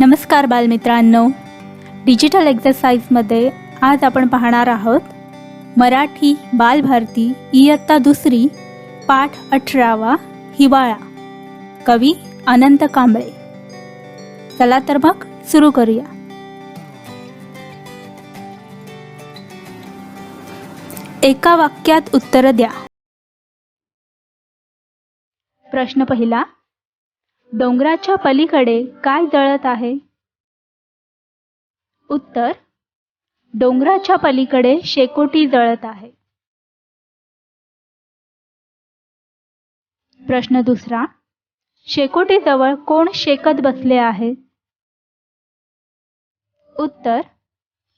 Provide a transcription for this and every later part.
नमस्कार बालमित्रांनो. डिजिटल एक्झरसाईजमध्ये आज आपण पाहणार आहोत मराठी बालभारती इयत्ता दुसरी पाठ अठरावा हिवाळा. कवी अनंत कांबळे. चला तर मग सुरू करूया. एका वाक्यात उत्तर द्या. प्रश्न पहिला डोंगराच्या पलीकडे काय जळत आहे? उत्तर डोंगराच्या पलीकडे शेकोटी जळत आहे. प्रश्न दुसरा शेकोटीजवळ कोण शेकत बसले आहे? उत्तर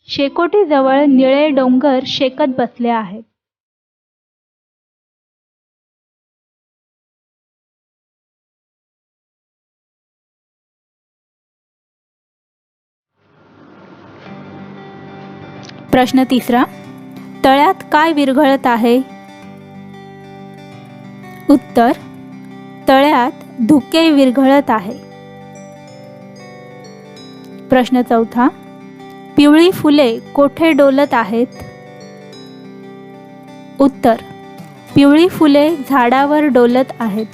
शेकोटीजवळ निळे डोंगर शेकत बसले आहेत. प्रश्न तिसरा तळ्यात काय विरघळत आहे? उत्तर तळ्यात धुके विरघळत आहे. प्रश्न चौथा पिवळी फुले कोठे डोलत आहेत? उत्तर पिवळी फुले झाडावर डोलत आहेत.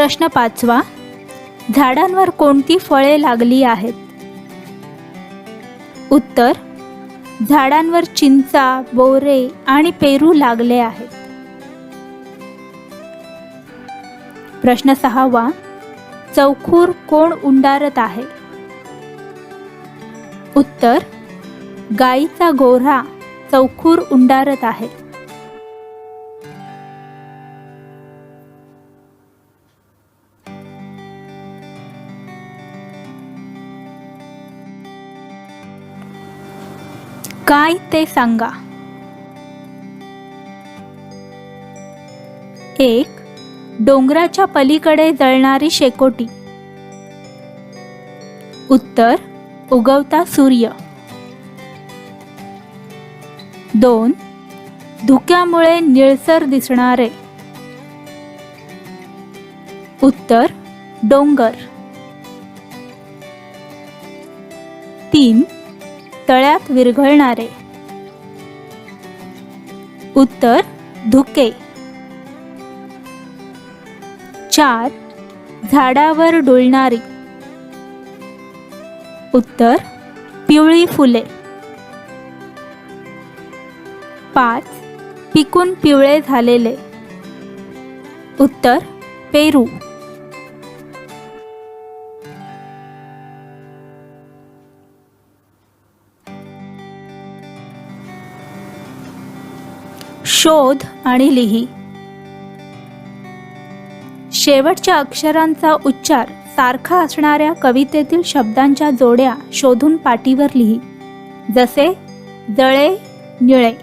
प्रश्न पाचवा झाडांवर कोणती फळे लागली आहेत? उत्तर झाडांवर चिंचा बोरे आणि पेरू लागले आहेत. प्रश्न सहावा चौखूर कोण उंडारत आहे? उत्तर गाईचा गोऱ्हा चौखूर उंडारत आहे. काय ते सांगा. एक डोंगराच्या पलीकडे जळणारी शेकोटी. उत्तर उगवता सूर्य. दोन धुक्यामुळे निळसर दिसणारे. उत्तर डोंगर. तीन तळ्यात विरघळणारे. उत्तर धुके. चार झाडावर डुलणारी. उत्तर पिवळी फुले. पाच पिकून पिवळे झालेले. उत्तर पेरू. शोध आणि लिही. शेवटच्या अक्षरांचा उच्चार सारखा असणाऱ्या कवितेतील शब्दांच्या जोड्या शोधून पाटीवर लिही. जसे जळे निळे.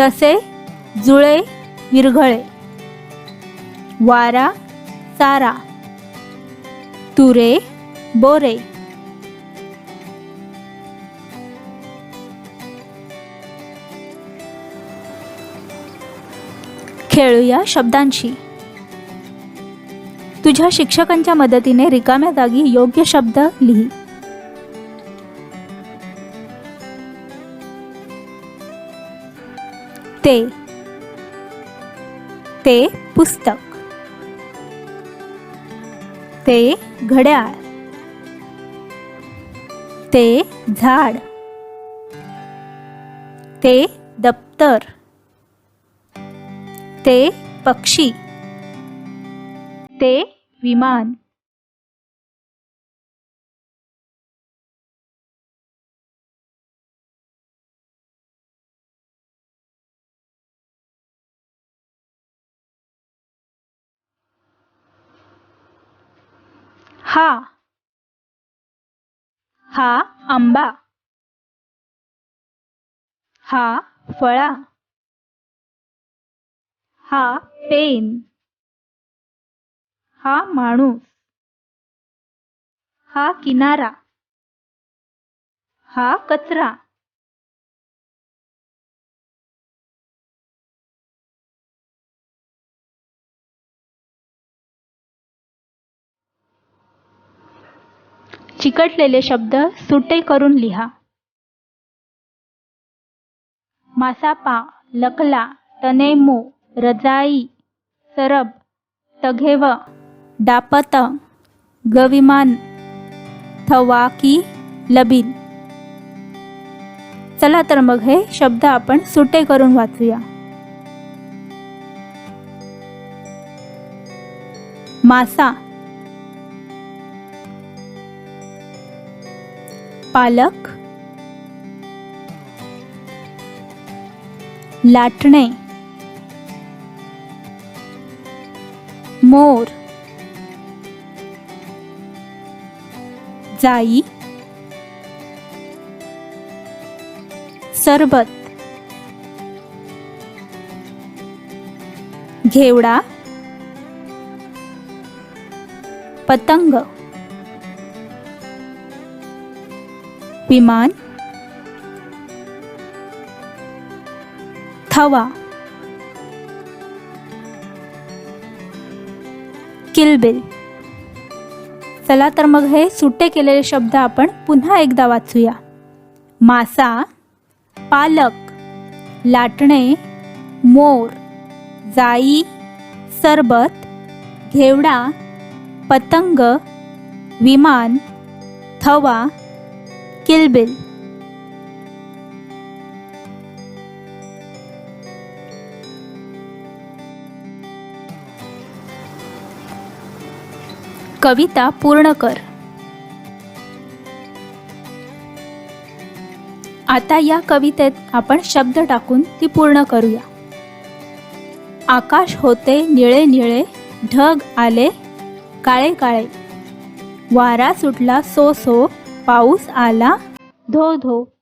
तसे जुळे विरघळे. वारा सारा. तुरे बोरे. खेळूया शब्दांशी. तुझ्या शिक्षकांच्या मदतीने रिकाम्या जागी योग्य शब्द लिही. ते. ते पुस्तक. ते घड्याळ. ते झाड. ते दप्तर. ते पक्षी. ते विमान. हा. हा आंबा. हा फळा. हा पेन. हा माणूस. हा किनारा. हा कचरा. चिकटलेले शब्द सुटे करून लिहा. मासापा लकला तनेमो रजाई सरब तघेव डापत गविमान थवाकी लबीन चला तर मग हे शब्द आपण सुटे करून वाचूया. मासा. पालक. लाटणे. मोर. जाई. सरबत. घेवडा. पतंग. विमान. थवा. किलबिल चला तर मग हे सुट्टे केलेले शब्द आपण पुन्हा एकदा वाचूया. मासा पालक लाटणे मोर जाई सरबत घेवडा पतंग विमान थवा किलबिल कविता पूर्ण कर. आता या कवितेत आपण शब्द टाकून ती पूर्ण करूया. आकाश होते निळे निळे ढग आले काळे काळे. वारा सुटला सो सो पाऊस आला धो धो.